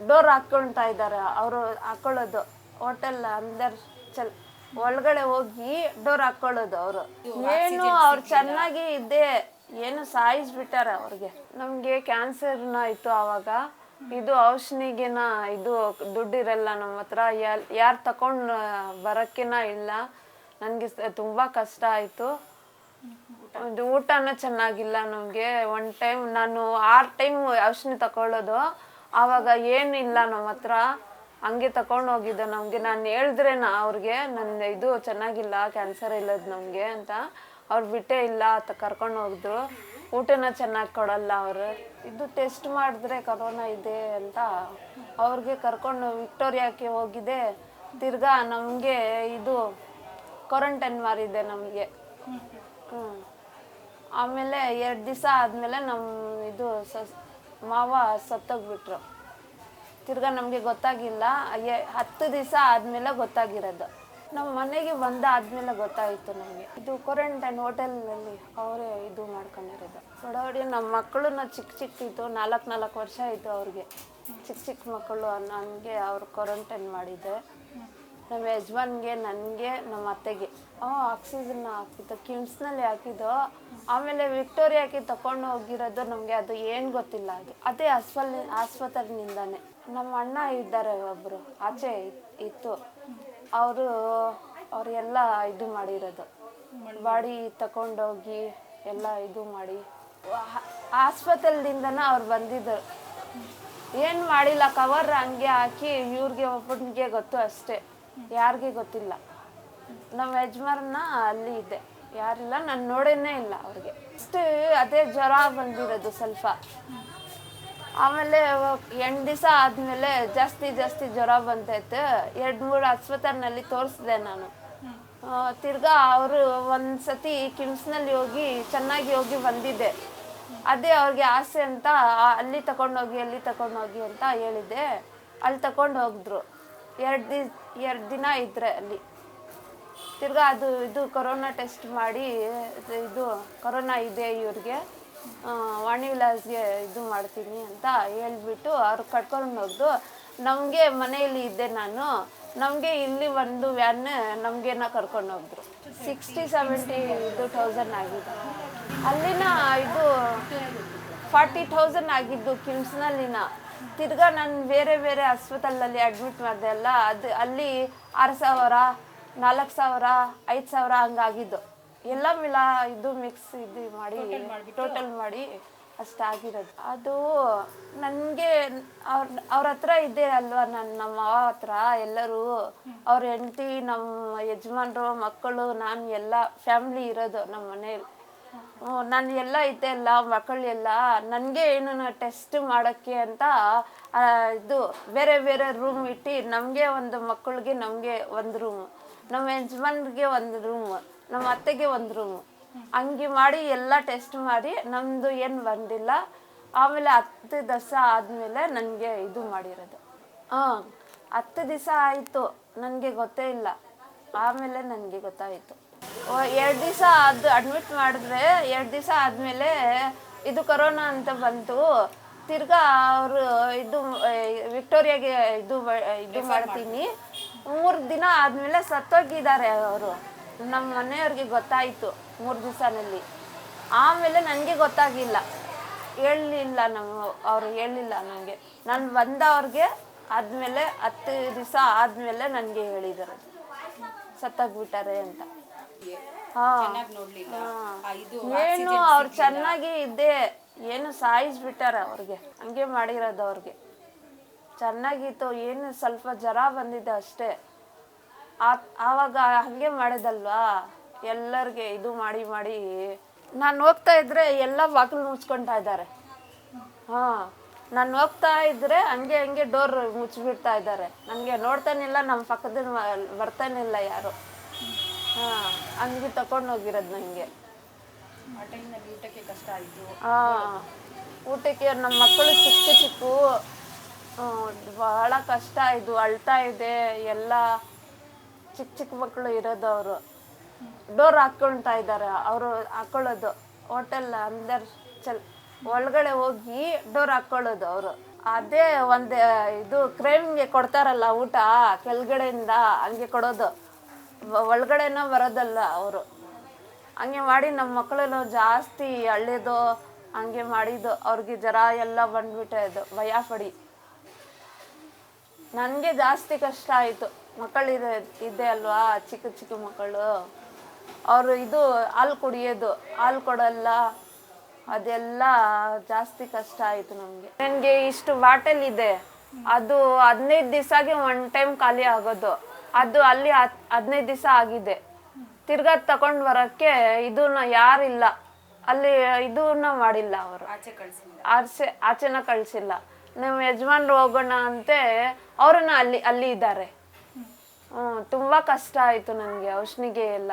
Door ಹಾಕ್ಕೊಳ್ತಾ ಇದ್ದಾರೆ ಅವರು ಹಾಕೊಳ್ಳೋದು. ಹೋಟೆಲ್ ಅಂದರ್ ಚಲ್ ಒಳಗಡೆ ಹೋಗಿ ಡೋರ್ ಹಾಕೊಳ್ಳೋದು ಅವರು. ಏನು ಅವ್ರು ಚೆನ್ನಾಗಿ ಇದ್ದೆ ಏನು ಸಾಯಿಸ್ಬಿಟ್ಟಾರೆ ಅವ್ರಿಗೆ. ನಮಗೆ ಕ್ಯಾನ್ಸರ್ನ ಆಯಿತು ಆವಾಗ. ಇದು ಔಷಧಿಗೆನ ಇದು ದುಡ್ಡಿರಲ್ಲ ನಮ್ಮ ಹತ್ರ. ಯಾರು ತಗೊಂಡು ಬರೋಕ್ಕಿನ ಇಲ್ಲ. ನನಗೆ ತುಂಬ ಕಷ್ಟ ಆಯಿತು. ಊಟನೂ ಚೆನ್ನಾಗಿಲ್ಲ ನಮಗೆ. ಒನ್ ಟೈಮ್ ನಾನು ಆರು ಟೈಮ್ ಔಷಧಿ ತಗೊಳ್ಳೋದು ಆವಾಗ ಏನಿಲ್ಲ ನಮ್ಮ ಹತ್ರ, ಹಂಗೆ ತಗೊಂಡು ನಮಗೆ. ನಾನು ನಾ ಅವ್ರಿಗೆ ನನ್ನ ಇದು ಚೆನ್ನಾಗಿಲ್ಲ ಕ್ಯಾನ್ಸರ್ ಇಲ್ಲದ ನಮಗೆ ಅಂತ. ಅವ್ರು ಬಿಟ್ಟೇ ಇಲ್ಲ ಅಂತ ಕರ್ಕೊಂಡು ಹೋಗಿದ್ರು ಊಟನ ಚೆನ್ನಾಗಿ ಕೊಡಲ್ಲ ಅವರು. ಇದು ಟೆಸ್ಟ್ ಮಾಡಿದ್ರೆ ಕರೋನಾ ಇದೆ ಅಂತ ಅವ್ರಿಗೆ ಕರ್ಕೊಂಡು ವಿಕ್ಟೋರಿಯಾಕ್ಕೆ ಹೋಗಿದೆ. ತಿರ್ಗಾ ನಮಗೆ ಇದು ಕ್ವಾರಂಟೈನ್ ಮಾರಿದೆ ನಮಗೆ. ಹ್ಞೂ ಆಮೇಲೆ ಎರಡು ದಿವಸ ಆದಮೇಲೆ ನಮ್ಮ ಇದು ಸಸ್ ಮಾವ ಸತ್ತೋಗ್ಬಿಟ್ರು. ತಿರ್ಗಾ ನಮಗೆ ಗೊತ್ತಾಗಿಲ್ಲ. ಎ- ಹತ್ತು ದಿವಸ ಆದಮೇಲೆ ಗೊತ್ತಾಗಿರೋದು. ನಮ್ಮ ಮನೆಗೆ ಬಂದ ಆದಮೇಲೆ ಗೊತ್ತಾಯಿತು ನಮಗೆ. ಇದು ಕ್ವಾರಂಟೈನ್ ಹೋಟೆಲ್ನಲ್ಲಿ ಅವರೇ ಇದು ಮಾಡ್ಕೊಂಡಿರೋದು. ಬಡವಡಿ ನಮ್ಮ ಮಕ್ಕಳನ್ನ ಚಿಕ್ಕ ಚಿಕ್ಕಿತ್ತು ನಾಲ್ಕು ನಾಲ್ಕು ವರ್ಷ ಆಯಿತು ಅವ್ರಿಗೆ. ಚಿಕ್ಕ ಚಿಕ್ಕ ಮಕ್ಕಳು ನನಗೆ ಅವ್ರು ಕ್ವಾರಂಟೈನ್ ಮಾಡಿದ್ದೆ. ನಮ್ಮ ಯಜಮಾನ್ಗೆ ನನಗೆ ನಮ್ಮ ಅತ್ತೆಗೆ. ಆಕ್ಸಿಜನ್ ಹಾಕಿದ್ದು ಕಿಮ್ಸ್ನಲ್ಲಿ ಹಾಕಿದ್ದು, ಆಮೇಲೆ ವಿಕ್ಟೋರಿಯಾಕ್ಕೆ ತಗೊಂಡು ಹೋಗಿರೋದು ನಮಗೆ ಅದು ಏನು ಗೊತ್ತಿಲ್ಲ. ಅದು ಅದೇ ಆಸ್ಪಲ್ ಆಸ್ಪತ್ರೆನಿಂದಾನೆ ನಮ್ಮ ಅಣ್ಣ ಇದ್ದಾರೆ ಒಬ್ಬರು ಆಚೆ ಇತ್ತು. ಅವರು ಅವರೆಲ್ಲ ಇದು ಮಾಡಿರೋದು. ಬಾಡಿ ತಗೊಂಡೋಗಿ ಎಲ್ಲ ಇದು ಮಾಡಿ. ಆಸ್ಪತ್ರೆಯಿಂದನ ಅವ್ರು ಬಂದಿದ್ದರು ಏನು ಮಾಡಿಲ್ಲ ಕವರ್ ಹಂಗೆ ಹಾಕಿ ಇವ್ರಿಗೆ ಒಬ್ಬನಿಗೆ ಗೊತ್ತು ಅಷ್ಟೇ. ಯಾರಿಗೆ ಗೊತ್ತಿಲ್ಲ. ನಮ್ಮ ಯಜಮಾನ ಅಲ್ಲಿ ಇದೆ. ಯಾರಿಲ್ಲ, ನಾನು ನೋಡೇನೇ ಇಲ್ಲ ಅವ್ರಿಗೆ. ಅಷ್ಟು ಅದೇ ಜ್ವರ ಬಂದಿರೋದು ಸ್ವಲ್ಪ. ಆಮೇಲೆ ಎಂಟು ದಿವಸ ಆದಮೇಲೆ ಜಾಸ್ತಿ ಜಾಸ್ತಿ ಜ್ವರ ಬಂತೈತೆ ಎರಡು ಮೂರು ಆಸ್ಪತ್ರೆನಲ್ಲಿ ತೋರಿಸಿದೆ ನಾನು. ತಿರ್ಗಾ ಅವರು ಒಂದು ಸತಿ ಕಿಮ್ಸ್ನಲ್ಲಿ ಹೋಗಿ ಚೆನ್ನಾಗಿ ಹೋಗಿ ಬಂದಿದ್ದೆ ಅದೇ ಅವ್ರಿಗೆ ಆಸೆ ಅಂತ ಅಲ್ಲಿ ತಗೊಂಡೋಗಿ ಅಲ್ಲಿ ತಗೊಂಡೋಗಿ ಅಂತ ಹೇಳಿದ್ದೆ ಅಲ್ಲಿ ತಗೊಂಡು ಹೋಗಿದ್ರು. ಎರಡು ದಿ ಎರಡು ದಿನ ಇದ್ರೆ ಅಲ್ಲಿ. ತಿರ್ಗಾ ಅದು, ಇದು ಕೊರೋನಾ ಟೆಸ್ಟ್ ಮಾಡಿ, ಇದು- ಕೊರೋನಾ ಇದೆ ಇವ್ರಿಗೆ. ವಾಣಿ ವಿಲಾಸ್ಗೆ ಇದು ಮಾಡ್ತೀನಿ ಅಂತ ಹೇಳ್ಬಿಟ್ಟು ಅವ್ರು ಕಟ್ಕೊಂಡು ಹೋಗ್ದು ನಮಗೆ ಮನೆಯಲ್ಲಿ ಇದ್ದೆ ನಾನು. ನಮಗೆ ಇಲ್ಲಿ ಒಂದು ವ್ಯಾನ್ ನಮಗೇನ ಕರ್ಕೊಂಡು ಹೋಗಿದ್ರು ಸಿಕ್ಸ್ಟಿ, ಸೆವೆಂಟಿ ಇದು ಥೌಸಂಡ್ ಆಗಿದೆ. ಅಲ್ಲಿನ ಇದು ಫಾರ್ಟಿ ತೌಸಂಡ್ ಆಗಿದ್ದು ಕಿಮ್ಸ್ನಲ್ಲಿನ. ತಿರ್ಗಾ ನಾನು ಬೇರೆ ಬೇರೆ ಆಸ್ಪತ್ರೆಯಲ್ಲಿ ಅಡ್ಮಿಟ್ ಮಾಡಿದೆ ಅಲ್ಲ, ಅದು ಅಲ್ಲಿ ಆರು ಸಾವಿರ ನಾಲ್ಕು ಸಾವಿರ ಐದು ಸಾವಿರ ಹಂಗಾಗಿದ್ದು. ಎಲ್ಲ ಮಿಲ ಇದು ಮಿಕ್ಸ್ ಇದು ಮಾಡಿ ಟೋಟಲ್ ಮಾಡಿ ಅಷ್ಟಾಗಿರೋದು ಅದು ನನಗೆ ಅವ್ರ ಅವ್ರ ಹತ್ರ ಇದೆ ಅಲ್ವಾ ನನ್ನ ನಮ್ಮ ಮಾವ ಹತ್ರ ಎಲ್ಲರೂ ಅವ್ರ ಹೆಂಡತಿ ನಮ್ಮ ಯಜಮಾನರು ಮಕ್ಕಳು ನಾನು ಎಲ್ಲ ಫ್ಯಾಮ್ಲಿ ಇರೋದು ನಮ್ಮ ಮನೇಲಿ. ನಾನು ಎಲ್ಲ ಇದ್ದೆ ಅಲ್ಲ ಮಕ್ಕಳು ಎಲ್ಲ. ನನಗೆ ಏನು ಟೆಸ್ಟ್ ಮಾಡೋಕ್ಕೆ ಅಂತ ಇದು ಬೇರೆ ಬೇರೆ ರೂಮ್ ಇಟ್ಟು ನಮಗೆ ಒಂದು ಮಕ್ಕಳಿಗೆ ನಮಗೆ ಒಂದು ರೂಮು ನಮ್ಮ ಯಜಮಾನ್ರಿಗೆ ಒಂದು ರೂಮು ನಮ್ಮ ಅತ್ತೆಗೆ ಒಂದು ರೂಮು ಹಂಗೆ ಮಾಡಿ ಎಲ್ಲ ಟೆಸ್ಟ್ ಮಾಡಿ ನಮ್ಮದು ಏನು ಬಂದಿಲ್ಲ. ಆಮೇಲೆ ಹತ್ತು ದಿವಸ ಆದಮೇಲೆ ನನಗೆ ಇದು ಮಾಡಿರೋದು. ಹಾಂ ಹತ್ತು ದಿವಸ ಆಯಿತು ನನಗೆ ಗೊತ್ತೇ ಇಲ್ಲ. ಆಮೇಲೆ ನನಗೆ ಗೊತ್ತಾಯಿತು. ಎರಡು ದಿವಸ ಅದು ಅಡ್ಮಿಟ್ ಮಾಡಿದ್ರೆ ಎರಡು ದಿವಸ ಆದಮೇಲೆ ಇದು ಕೊರೋನಾ ಅಂತ ಬಂತು. ತಿರ್ಗಾ ಅವರು ಇದು ವಿಕ್ಟೋರಿಯಾಗೆ ಇದು ಇದು ಮಾಡ್ತೀನಿ. ಮೂರು ದಿನ ಆದಮೇಲೆ ಸತ್ತೋಗಿದ್ದಾರೆ ಅವರು. ನಮ್ಮ ಮನೆಯವ್ರಿಗೆ ಗೊತ್ತಾಯಿತು ಮೂರು ದಿವಸನಲ್ಲಿ. ಆಮೇಲೆ ನನಗೆ ಗೊತ್ತಾಗಿಲ್ಲ. ಹೇಳಲಿಲ್ಲ ನಮ್ಮ ಅವರು ಹೇಳಲಿಲ್ಲ ನನಗೆ ನಾನು ಬಂದವ್ರಿಗೆ ಆದಮೇಲೆ ಹತ್ತು ದಿವಸ ಆದಮೇಲೆ ನನಗೆ ಹೇಳಿದ್ದಾರೆ ಸತ್ತೋಗ್ಬಿಟ್ಟಾರೆ ಅಂತ. ಹಾಂ. ಏನು ಅವ್ರು ಚೆನ್ನಾಗಿ ಇದ್ದೆ ಏನು ಸಾಯಿಸ್ಬಿಟ್ಟಾರೆ ಅವ್ರಿಗೆ. ಹಂಗೆ ಮಾಡಿರೋದು ಅವ್ರಿಗೆ. ಚೆನ್ನಾಗಿತ್ತು ಏನು ಸ್ವಲ್ಪ ಜ್ವರ ಬಂದಿದೆ ಅಷ್ಟೇ. ಆ- ಆವಾಗ ಹಂಗೆ ಮಾಡಿದಲ್ವಾ? ಎಲ್ಲರಿಗೆ ಇದು ಮಾಡಿ ಮಾಡಿ. ನಾನು ಹೋಗ್ತಾ ಇದ್ರೆ ಎಲ್ಲ ಬಾಗಿಲು ಮುಚ್ಕೊಳ್ತಾ ಇದ್ದಾರೆ. ಹಾ ನಾನು ಹೋಗ್ತಾ ಇದ್ರೆ ಹಂಗೆ ಹಂಗೆ ಡೋರ್ ಮುಚ್ಚಿಬಿಡ್ತಾ ಇದ್ದಾರೆ. ನನಗೆ ನೋಡ್ತಾನಿಲ್ಲ ನಮ್ಮ ಪಕ್ಕದಲ್ಲಿ ಬರ್ತಾನಿಲ್ಲ ಯಾರು. ಹಾ ಹಂಗೆ ತಗೊಂಡು ಹೋಗಿರೋದು ನನಗೆ ಊಟಕ್ಕೆ ಕಷ್ಟ ಆಯ್ತು. ಹಾ ಊಟಕ್ಕೆ ನಮ್ಮ ಮಕ್ಕಳು ಚಿಕ್ಕ ಚಿಕ್ಕ. ಬಹಳ ಕಷ್ಟ ಇದು, ಅಳ್ತಾ ಇದೆ, ಎಲ್ಲ ಚಿಕ್ಕ ಚಿಕ್ಕ ಮಕ್ಕಳು ಇರೋದು ಅವರು. ಡೋರ್ ಹಾಕೊಳ್ತಾ ಇದ್ದಾರೆ, ಅವರು ಹಾಕೊಳ್ಳೋದು. ಹೋಟೆಲ್ ಅಂದರ್ ಚಲ್, ಒಳಗಡೆ ಹೋಗಿ ಡೋರ್ ಹಾಕೊಳ್ಳೋದು ಅವರು. ಅದೇ ಒಂದು, ಇದು ಕ್ರೇಮ್ಗೆ ಕೊಡ್ತಾರಲ್ಲ ಊಟ, ಕೆಳಗಡೆಯಿಂದ ಹಂಗೆ ಕೊಡೋದು. ಒಳಗಡೆನ ಬರೋದಲ್ಲ ಅವರು. ಹಂಗೆ ಮಾಡಿ ನಮ್ಮ ಮಕ್ಕಳೆಲ್ಲ ಜಾಸ್ತಿ ಹಳ್ಳಿದು ಹಂಗೆ ಮಾಡಿದ್ದು, ಅವ್ರಿಗೆ ಜ್ವರ ಎಲ್ಲ ಬಂದ್ಬಿಟ್ಟೆ ಅದು, ಭಯ ಪಡಿ. ನನಗೆ ಜಾಸ್ತಿ ಕಷ್ಟ ಆಯಿತು. ಮಕ್ಕಳಿದೆ ಇದೆ ಅಲ್ವಾ? ಚಿಕ್ಕ ಚಿಕ್ಕ ಮಕ್ಕಳು. ಅವರು ಇದು ಹಾಲು ಕುಡಿಯೋದು ಹಾಲು ಕೊಡಲ್ಲ. ಅದೆಲ್ಲ ಜಾಸ್ತಿ ಕಷ್ಟ ಆಯಿತು ನಮಗೆ ನನಗೆ ಇಷ್ಟು ಬಾಟಲ್ ಇದೆ. ಅದು ಹದಿನೈದು ದಿವಸಗೆ ಒನ್ ಟೈಮ್ ಖಾಲಿ ಆಗೋದು. ಅದು ಅಲ್ಲಿ ಹತ್- ಹದಿನೈದು ದಿವಸ ಆಗಿದೆ. ತಿರ್ಗಾ ತಗೊಂಡು ಬರೋಕ್ಕೆ ಇದನ್ನ ಯಾರಿಲ್ಲ. ಅಲ್ಲಿ ಇದನ್ನ ಮಾಡಿಲ್ಲ ಅವರು. ಆಚೆ ಕಳ್ಸಿಲ್ಲ. ಆಚೆ ಆಚೆನ ಕಳಿಸಿಲ್ಲ. ನಮ್ಮ ಯಜಮಾನ್ರು ಹೋಗೋಣ ಅಂತೆ, ಅವ್ರನ್ನ ಅಲ್ಲಿ ಅಲ್ಲಿ ಇದ್ದಾರೆ. ಹ್ಞೂ ತುಂಬ ಕಷ್ಟ ಆಯಿತು ನನಗೆ ಔಷ್ಣಿಗೆ ಎಲ್ಲ.